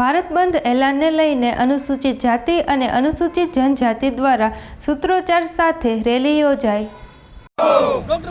ભારત બંધ એલાનને લઈને અનુસૂચિત જાતિ અને અનુસૂચિત જનજાતિ દ્વારા સૂત્રોચ્ચાર સાથે રેલી યોજાઈ. ડોક્ટર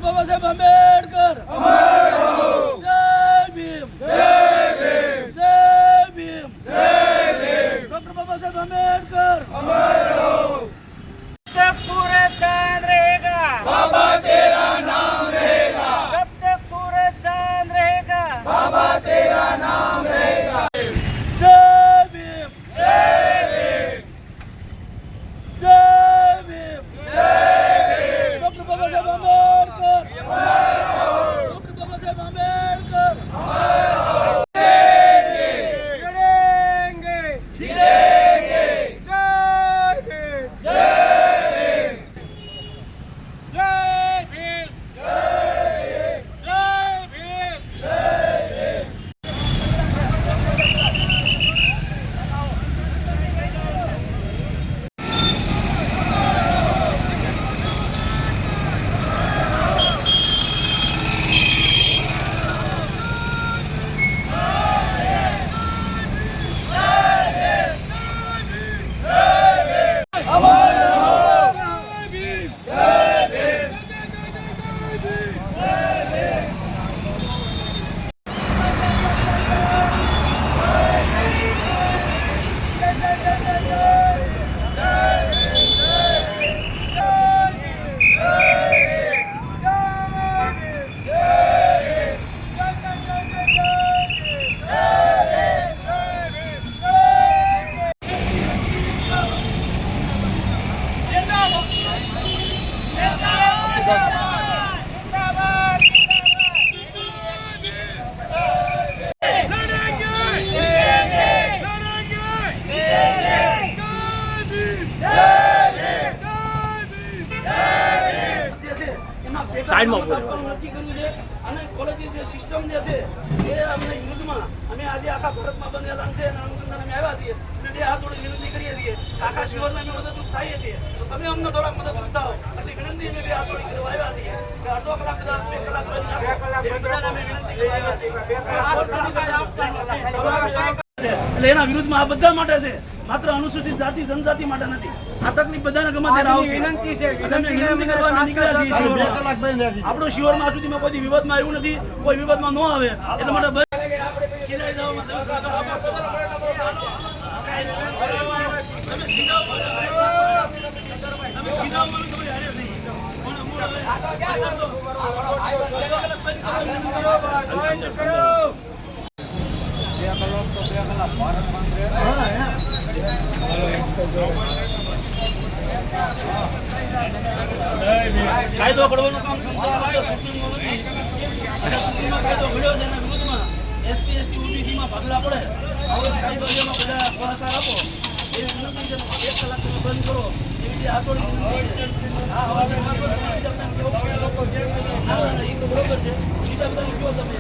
સાઈડમાં નક્કી કર્યું છે અને કોલેજની જે સિસ્ટમ જે છે એ અમને વિરુદ્ધમાં અમે આજે આખા ભારતમાં બંધ છે અને અનુસંધાન આવ્યા છીએ અને બે હાથ જોડી વિનંતી કરીએ છીએ. અમે મદદરૂપ થઈએ છીએ તો તમે અમને થોડાક મદદરૂપ થાઓ. એટલી વિનંતી અમે બે હાથ જોડી કરવા આવ્યા છીએ. કે અડધો કલાક કદાચ બે કલાક બની બધાને અમે વિનંતી કરવા આવ્યા છીએ. એટલે એના વિરુદ્ધમાં આ બધા માટે છે. માત્ર અનુસૂચિત જાતિ જનજાતિ માટે નથી. આ તકલીફ બધાને ગમે ત્યારે આવશે. વિનંતી છે, વિનંતી કરવા નીકળ્યા છીએ. આપણું શિહોરમાં આજ સુધીમાં કોઈ વિવાદ વિવાદમાં આવ્યું નથી. કોઈ વિવાદમાં ન આવે. એટલા માટે કાયદો ઘડવાનું કામ સંસદમાં સુપ્રીમ કોર્ટ. કાયદો ઘડ્યો છે એના એસટી SC, ST, OBC માં ભાગલા પડે આવો કાયદો એમાં બધા સહકાર આપો. એ વિનંતી છે એક કલાક તમે બંધ કરો. એવી રીતે હાથોડી હા, હવે લોકો ના, ના, એ તો બરોબર છે. બીજા બધાને કયો તમે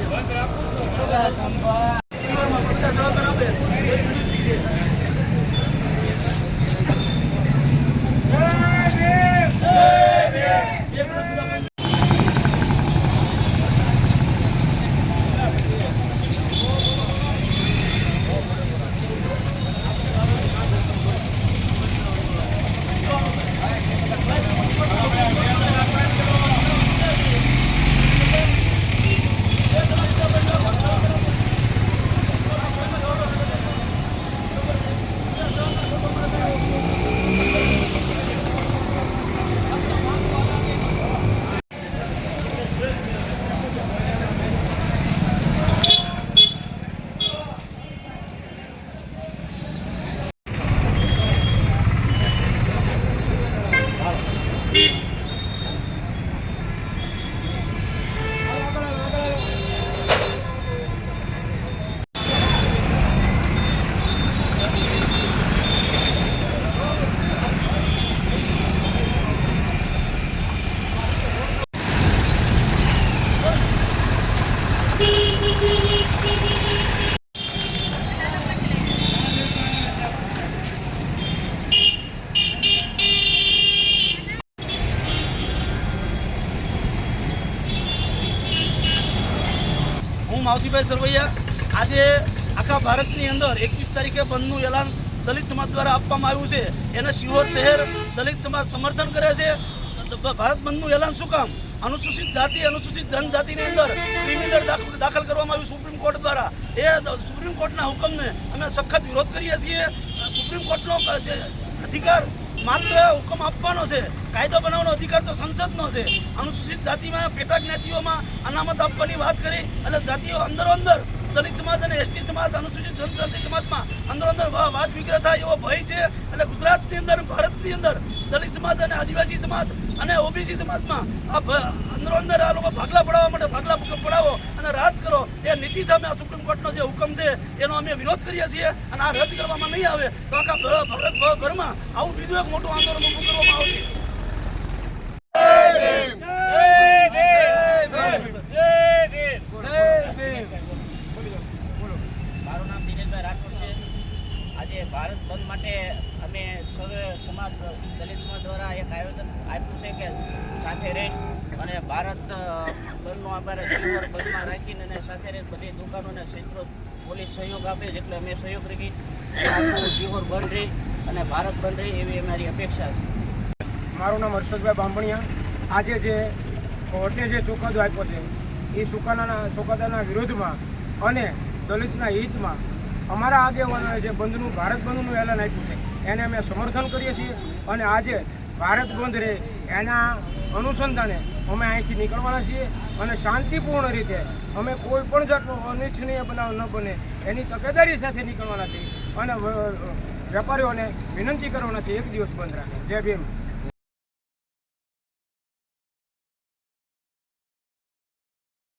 પરિવારમાં બધા સહકાર આપે એ વિનંતી છે એક મિનિટ હું માવજીભાઈ સરવૈયા, આજે આખા ભારતની અંદર એકવીસ તારીખે બંધનું એલાન દલિત સમાજ દ્વારા આપવામાં આવ્યું છે. એને શિહોર શહેર દલિત સમાજ સમર્થન કરે છે. ભારત બંધનું એલાન શું કામ? અનુસૂચિત જાતિ, અનુસૂચિત જનજાતિની અંદર ક્રિમિનલ દાખલ કરવામાં આવ્યું સુપ્રીમ કોર્ટ દ્વારા. એ સુપ્રીમ કોર્ટના હુકમને અમે સખત વિરોધ કરીએ છીએ. સુપ્રીમ કોર્ટનો અધિકાર માત્ર હુકમ આપવાનો છે. કાયદો બનાવવાનો અધિકાર તો સંસદનો છે. અનુસૂચિત જાતિમાં પેટા જ્ઞાતિઓમાં અનામત આપવાની વાત કરી એટલે જાતિઓ અંદરો અંદર દલિત સમાજ અને એસટી સમાજ, અનુસૂચિત જનજાતિ સમાજમાં અંદર અંદર વાદ વિગ્રહ થાય એવો ભય છે. અને ગુજરાતની અંદર, ભારતની અંદર દલિત સમાજ અને આદિવાસી સમાજ અને ઓબીસી સમાજમાં આ અંદરો અંદર આ લોકો ભાગલા પડાવવા માટે ભાગલા પડાવો અને રાજ કરો. એ નીતિ સામે આ સુપ્રીમ કોર્ટનો જે હુકમ છે, એનો અમે વિરોધ કરીએ છીએ અને આ રદ કરવામાં નહીં આવે તો આખા ભારતભરમાં આવું બીજું એક મોટું આંદોલન ઊભું કરવામાં આવશે મારું નામ દિનેશભાઈ રાઠોડ છે આજે ભારત બંધ માટે અમે સર્વે સમાજ, દલિત સમાજ દ્વારા એક આયોજન આપ્યું છે કે સાથે રહી અને ભારત બંધનો અમારે શિહોર બંધમાં રાખીને અને સાથે રહી બધી દુકાનોને ક્ષેત્રો પોલીસ સહયોગ આપે એટલે અમે સહયોગ રાખી શિહોર બંધ રહી અને ભારત બંધ રહી એવી અમારી અપેક્ષા છે. મારું નામ હર્ષદભાઈ બાંભણિયા. આજે જે કોર્ટે જે ચુકાદો આપ્યો છે, એ ચુકાદાના ચુકાદાના વિરોધમાં અને દલિતના હિતમાં અમારા આગેવાનોએ જે બંધનું, ભારત બંધનું એલાન આપ્યું છે, એને અમે સમર્થન કરીએ છીએ અને આજે ભારત બંધ રહે એના અનુસંધાને અમે અહીંથી નીકળવાના છીએ અને શાંતિપૂર્ણ રીતે અમે કોઈ પણ જાતનો અનિચ્છનીય બનાવ ન બને એની તકેદારી સાથે નીકળવાના છીએ અને વેપારીઓને વિનંતી કરવાના છે એક દિવસ બંધ રાખે. જય ભીમ.